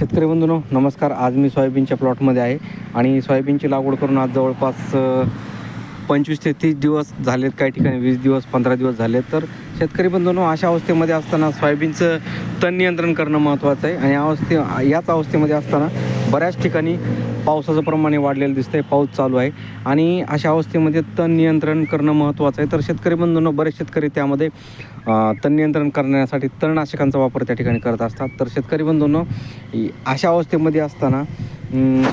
शेतकरी बंधूनो नमस्कार. आज मी सोयाबीनच्या प्लॉटमध्ये आहे आणि सोयाबीनची लागवड करून आज जवळपास पंचवीस ते तीस दिवस झालेत काही ठिकाणी वीस दिवस पंधरा दिवस झालेत. तर शेतकरी बंधूंनो अशा अवस्थेमध्ये असताना सोयाबीनचं तण नियंत्रण करणं महत्त्वाचं आहे. आणि अवस्थे याच अवस्थेमध्ये असताना बऱ्याच ठिकाणी पावसाचं प्रमाण वाढलेलं वाढलेलं दिसतंय पाऊस चालू आहे. आणि अशा अवस्थेमध्ये तण नियंत्रण करणं महत्त्वाचं आहे. तर शेतकरी बंधूंना बरेच शेतकरी त्यामध्ये तण नियंत्रण करण्यासाठी तणनाशकांचा वापर त्या ठिकाणी करत असतात. तर शेतकरी बंधूंनो अशा अवस्थेमध्ये असताना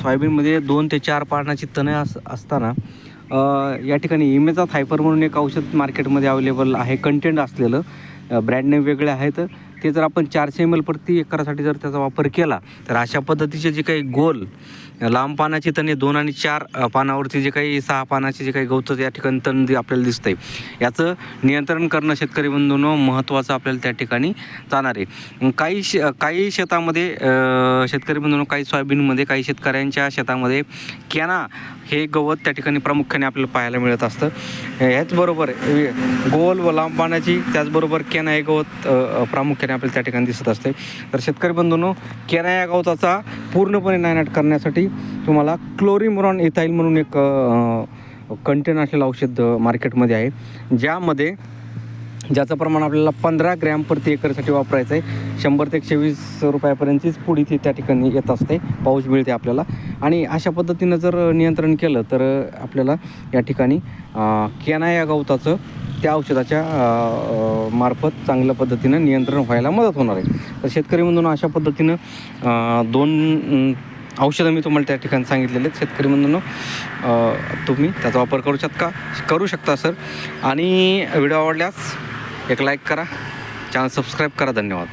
सोयाबीनमध्ये दोन ते चार पानाची तणे अस असताना या ठिकाणी इमेजा थायपर म्हणून एक औषध मार्केटमध्ये अवेलेबल आहे. कंटेंट असलेलं ब्रँड नेम वेगळे आहेत. ते जर आपण चारशे एम एल प्रति एकरासाठी जर त्याचा वापर केला तर अशा पद्धतीचे जे काही गोल लांब पानाचे तणे दोन आणि चार पानावरती जे काही सहा पानाचे जे काही गवतं या ठिकाणी तण आपल्याला दिसतं आहे याचं नियंत्रण करणं शेतकरी बंधूंनो महत्त्वाचं आपल्याला त्या ठिकाणी जाणार आहे. काही श काही शेतामध्ये शेतकरी बंधूंनो काही सोयाबीनमध्ये काही शेतकऱ्यांच्या शेतामध्ये कॅना हे गवत त्या ठिकाणी प्रामुख्याने आपल्याला पाहायला मिळत असतं. ह्याचबरोबर गोल व लांब पानाची त्याचबरोबर केना हे गवत प्रामुख्याने अ, आपल्याला त्या ठिकाणी दिसत असते. तर शेतकरी बंधूंनो केना या गवताचा पूर्णपणे नायनाट करण्यासाठी तुम्हाला क्लोरिमोरॉन इथाईल म्हणून एक कंटेन असलेलं औषध मार्केटमध्ये आहे. ज्यामध्ये ज्याचं प्रमाण आपल्याला पंधरा ग्रॅम प्रति एकरसाठी वापरायचं आहे. शंभर ते एकशे वीस रुपयापर्यंतचीच पुढी ती त्या ठिकाणी येत असते. पाऊस मिळते आपल्याला. आणि अशा पद्धतीनं जर नियंत्रण केलं तर आपल्याला या ठिकाणी केना या गवताचं त्या औषधाच्या मार्फत चांगल्या पद्धतीनं नियंत्रण व्हायला मदत होणार आहे. तर शेतकरी म्हणून अशा पद्धतीनं दोन औषधं मी तुम्हाला त्या ठिकाणी सांगितलेले आहेत. शेतकरी म्हणून तुम्ही त्याचा वापर करू शकता करू शकता सर. आणि व्हिडिओ आवडल्यास एक लाईक करा चॅनल सबस्क्राईब करा. धन्यवाद.